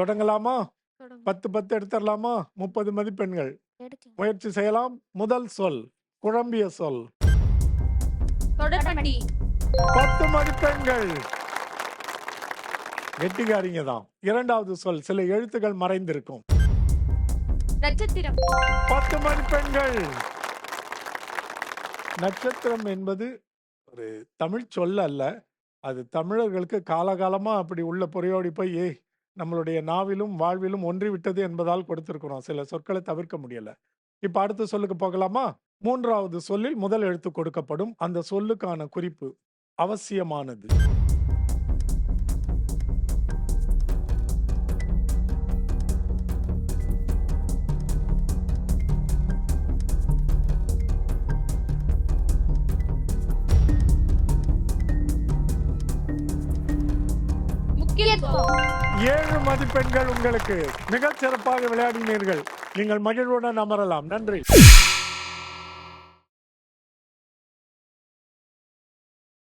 தொடங்கலாமா? தொடங்கு. பத்து பத்து எடுத்துடலாமா முப்பது மதிப்பெண்கள். முயற்சி செய்யலாம். முதல் சொல் குழம்பிய சொல். பத்து மதிப்பெண்கள். கெட்டிக்காரிங்க தான். இரண்டாவது சொல் சில எழுத்துக்கள் மறைந்திருக்கும். நட்சத்திரம். பத்து மதிப்பெண்கள். நட்சத்திரம் என்பது ஒரு தமிழ் சொல் அல்ல. அது தமிழர்களுக்கு காலகாலமா அப்படி உள்ள பொறையோடி போய் ஏய் நம்மளுடைய நாவிலும் வாழ்விலும் ஒன்றிவிட்டது என்பதால் கொடுத்திருக்கிறோம். சில சொற்களை தவிர்க்க முடியல. இப்ப அடுத்த சொல்லுக்கு போகலாமா? மூன்றாவது சொல்லில் முதல் எழுத்து கொடுக்கப்படும் அந்த சொல்லுக்கான குறிப்பு அவசியமானது. ஏழு மதிப்பெண்கள் உங்களுக்கு. மிகச் சிறப்பாக விளையாடினீர்கள். நீங்கள் மகிழ்வுடன் அமரலாம். நன்றி.